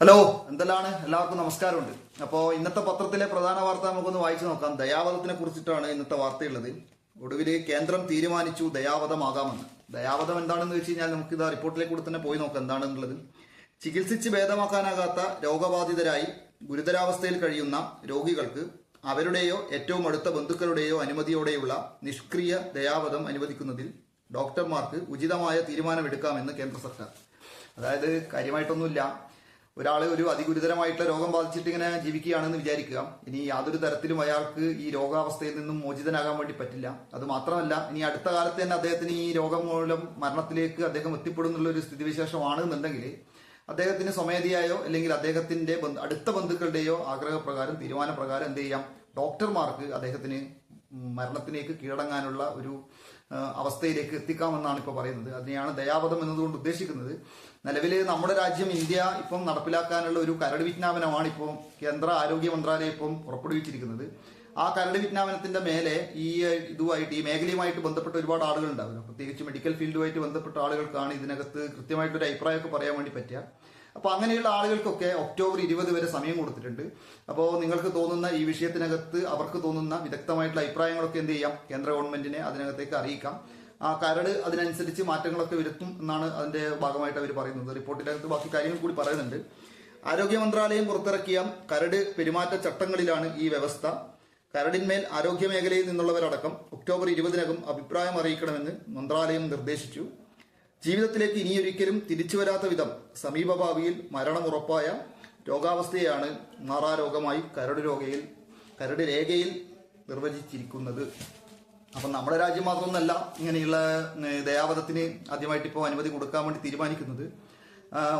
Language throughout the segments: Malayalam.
ഹലോ എന്തെല്ലാണ്? എല്ലാവർക്കും നമസ്കാരമുണ്ട്. അപ്പോൾ ഇന്നത്തെ പത്രത്തിലെ പ്രധാന വാർത്ത നമുക്കൊന്ന് വായിച്ചു നോക്കാം. ദയാവധത്തിനെ കുറിച്ചിട്ടാണ് ഇന്നത്തെ വാർത്തയുള്ളത്. ഒടുവിൽ കേന്ദ്രം തീരുമാനിച്ചു ദയാവധമാകാമെന്ന്. ദയാവധം എന്താണെന്ന് വെച്ച് കഴിഞ്ഞാൽ നമുക്ക് ഇതാ റിപ്പോർട്ടിലേക്ക് കൂടെ തന്നെ പോയി നോക്കാം എന്താണെന്നുള്ളത്. ചികിത്സിച്ച് ഭേദമാക്കാനാകാത്ത രോഗബാധിതരായി ഗുരുതരാവസ്ഥയിൽ കഴിയുന്ന രോഗികൾക്ക് അവരുടെയോ ഏറ്റവും അടുത്ത ബന്ധുക്കളുടെയോ അനുമതിയോടെയുള്ള നിഷ്ക്രിയ ദയാവധം അനുവദിക്കുന്നതിൽ ഡോക്ടർമാർക്ക് ഉചിതമായ തീരുമാനമെടുക്കാമെന്ന് കേന്ദ്ര സർക്കാർ. അതായത് കാര്യമായിട്ടൊന്നുമില്ല. ഒരാൾ ഒരു അതിഗുരുതരമായിട്ടുള്ള രോഗം ബാധിച്ചിട്ട് ഇങ്ങനെ ജീവിക്കുകയാണെന്ന് വിചാരിക്കുക. ഇനി യാതൊരു തരത്തിലും അയാൾക്ക് ഈ രോഗാവസ്ഥയിൽ നിന്നും മോചിതനാകാൻ വേണ്ടി പറ്റില്ല. അത് മാത്രമല്ല ഇനി അടുത്ത കാലത്ത് തന്നെ അദ്ദേഹത്തിന് ഈ രോഗം മൂലം മരണത്തിലേക്ക് അദ്ദേഹം എത്തിപ്പെടുന്നുള്ള ഒരു സ്ഥിതിവിശേഷമാണ് എന്നുണ്ടെങ്കിൽ അദ്ദേഹത്തിന് സ്വമേധയായോ അല്ലെങ്കിൽ അദ്ദേഹത്തിന്റെ അടുത്ത ബന്ധുക്കളുടെയോ ആഗ്രഹപ്രകാരം തീരുമാനപ്രകാരം എന്ത് ചെയ്യാം? ഡോക്ടർമാർക്ക് അദ്ദേഹത്തിന് മരണത്തിലേക്ക് കീഴടങ്ങാനുള്ള ഒരു അവസ്ഥയിലേക്ക് എത്തിക്കാമെന്നാണ് ഇപ്പോൾ പറയുന്നത്. അതിനെയാണ് ദയാവധം എന്നതുകൊണ്ട് ഉദ്ദേശിക്കുന്നത്. നിലവിൽ നമ്മുടെ രാജ്യം ഇന്ത്യ ഇപ്പം നടപ്പിലാക്കാനുള്ള ഒരു കരട് വിജ്ഞാപനമാണ് ഇപ്പോൾ കേന്ദ്ര ആരോഗ്യ മന്ത്രാലയം ഇപ്പം പുറപ്പെടുവിച്ചിരിക്കുന്നത്. ആ കരട് വിജ്ഞാപനത്തിന്റെ മേലെ ഈ ഇതുമായിട്ട് ഈ മേഖലയുമായിട്ട് ബന്ധപ്പെട്ട ഒരുപാട് ആളുകൾ പ്രത്യേകിച്ച് മെഡിക്കൽ ഫീൽഡുമായിട്ട് ബന്ധപ്പെട്ട ആളുകൾക്കാണ് ഇതിനകത്ത് കൃത്യമായിട്ടൊരു അഭിപ്രായമൊക്കെ പറയാൻ വേണ്ടി പറ്റുക. അപ്പൊ അങ്ങനെയുള്ള ആളുകൾക്കൊക്കെ ഒക്ടോബർ ഇരുപത് വരെ സമയം കൊടുത്തിട്ടുണ്ട്. അപ്പോൾ നിങ്ങൾക്ക് തോന്നുന്ന ഈ വിഷയത്തിനകത്ത് അവർക്ക് തോന്നുന്ന വിദഗ്ധമായിട്ടുള്ള അഭിപ്രായങ്ങളൊക്കെ എന്ത് ചെയ്യാം? കേന്ദ്ര ഗവൺമെന്റിനെ അതിനകത്തേക്ക് അറിയിക്കാം. ആ കരട് അതിനനുസരിച്ച് മാറ്റങ്ങളൊക്കെ വരുത്തും എന്നാണ് അതിന്റെ ഭാഗമായിട്ട് അവർ പറയുന്നത്. റിപ്പോർട്ടിനകത്ത് ബാക്കി കാര്യങ്ങൾ കൂടി പറയുന്നുണ്ട്. ആരോഗ്യ മന്ത്രാലയം പുറത്തിറക്കിയ കരട് പെരുമാറ്റ ചട്ടങ്ങളിലാണ് ഈ വ്യവസ്ഥ. കരടിന്മേൽ ആരോഗ്യ മേഖലയിൽ നിന്നുള്ളവരടക്കം ഒക്ടോബർ ഇരുപതിനകം അഭിപ്രായം അറിയിക്കണമെന്ന് മന്ത്രാലയം നിർദ്ദേശിച്ചു. ജീവിതത്തിലേക്ക് ഇനിയൊരിക്കലും തിരിച്ചു വരാത്ത വിധം സമീപഭാവിയിൽ മരണമുറപ്പായ രോഗാവസ്ഥയാണ് മാറാരോഗമായി കരട് രോഗയിൽ കരട് രേഖയിൽ നിർവചിച്ചിരിക്കുന്നത്. അപ്പം നമ്മുടെ രാജ്യം മാത്രമൊന്നല്ല ഇങ്ങനെയുള്ള ദയാവധത്തിന് ആദ്യമായിട്ട് ഇപ്പോൾ അനുമതി കൊടുക്കാൻ വേണ്ടി തീരുമാനിക്കുന്നത്.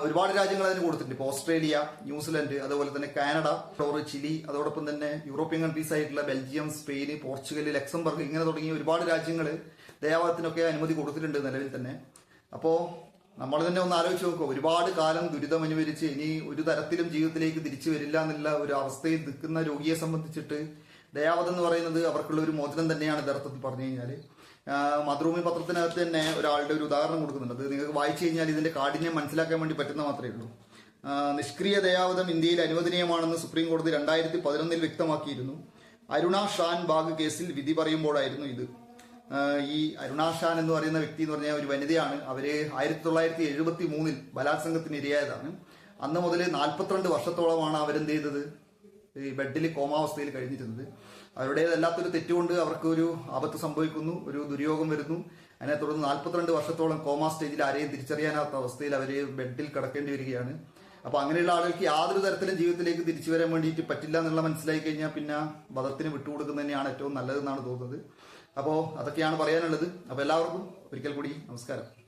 ഒരുപാട് രാജ്യങ്ങൾ അതിന് കൊടുത്തിട്ടുണ്ട്. ഇപ്പോൾ ഓസ്ട്രേലിയ ന്യൂസിലൻഡ് അതുപോലെ തന്നെ കാനഡ ഫ്ലോറ് ചിലി അതോടൊപ്പം തന്നെ യൂറോപ്യൻ കൺട്രീസ് ആയിട്ടുള്ള ബെൽജിയം സ്പെയിൻ പോർച്ചുഗൽ ലക്സംബർഗ് ഇങ്ങനെ തുടങ്ങിയ ഒരുപാട് രാജ്യങ്ങൾ ദയാവധത്തിനൊക്കെ അനുമതി കൊടുത്തിട്ടുണ്ട് നിലവിൽ തന്നെ. അപ്പോൾ നമ്മൾ തന്നെ ഒന്ന് ആലോചിച്ച് നോക്കുക ഒരുപാട് കാലം ദുരിതം അനുഭവിച്ച് ഇനി ഒരു തരത്തിലും ജീവിതത്തിലേക്ക് തിരിച്ചു വരില്ല എന്നുള്ള ഒരു അവസ്ഥയിൽ നിൽക്കുന്ന രോഗിയെ സംബന്ധിച്ചിട്ട് ദയാവധം എന്ന് പറയുന്നത് അവർക്കുള്ള ഒരു മോചനം തന്നെയാണ് യഥാർത്ഥത്തിൽ പറഞ്ഞു കഴിഞ്ഞാൽ മാതൃഭൂമി പത്രത്തിനകത്ത് തന്നെ ഒരാളുടെ ഒരു ഉദാഹരണം കൊടുക്കുന്നുണ്ട്. അത് നിങ്ങൾക്ക് വായിച്ചു കഴിഞ്ഞാൽ ഇതിന്റെ കാഠിന്യം മനസ്സിലാക്കാൻ വേണ്ടി പറ്റുന്ന മാത്രമേ ഉള്ളൂ. നിഷ്ക്രിയ ദയാവധം ഇന്ത്യയിൽ അനുവദനീയമാണെന്ന് സുപ്രീം കോടതി രണ്ടായിരത്തി പതിനൊന്നിൽ വ്യക്തമാക്കിയിരുന്നു. അരുണ ഷാൻ ബാഗ് കേസിൽ വിധി പറയുമ്പോഴായിരുന്നു ഇത്. ഈ അരുണാശാൻ എന്ന് പറയുന്ന വ്യക്തി എന്ന് പറഞ്ഞാൽ ഒരു വനിതയാണ്. അവർ ആയിരത്തി തൊള്ളായിരത്തി എഴുപത്തി മൂന്നിൽ ബലാത്സംഗത്തിന് ഇരയായതാണ്. അന്ന് മുതൽ നാൽപ്പത്തിരണ്ട് വർഷത്തോളമാണ് അവരെന്ത് ചെയ്തത്? ഈ ബെഡിൽ കോമാവസ്ഥയിൽ കഴിഞ്ഞിരുന്നത്. അവരുടേതല്ലാത്തൊരു തെറ്റുകൊണ്ട് അവർക്ക് ഒരു ആപത്ത് സംഭവിക്കുന്നു ഒരു ദുര്യോഗം വരുന്നു. അതിനെ തുടർന്ന് നാൽപ്പത്തിരണ്ട് വർഷത്തോളം കോമാ സ്റ്റേജിൽ ആരെയും തിരിച്ചറിയാനാത്ത അവസ്ഥയിൽ അവർ ബെഡിൽ കിടക്കേണ്ടി വരികയാണ്. അപ്പൊ അങ്ങനെയുള്ള ആളുകൾക്ക് യാതൊരു തരത്തിലും ജീവിതത്തിലേക്ക് തിരിച്ചു വരാൻ വേണ്ടിയിട്ട് പറ്റില്ല എന്നുള്ള മനസ്സിലായി കഴിഞ്ഞാൽ പിന്നെ വധത്തിന് വിട്ടുകൊടുക്കുന്നത് തന്നെയാണ് ഏറ്റവും നല്ലതെന്നാണ് തോന്നുന്നത്. അപ്പോൾ അതൊക്കെയാണ് പറയാനുള്ളത്. അപ്പോൾ എല്ലാവർക്കും ഒരിക്കൽ കൂടി നമസ്കാരം.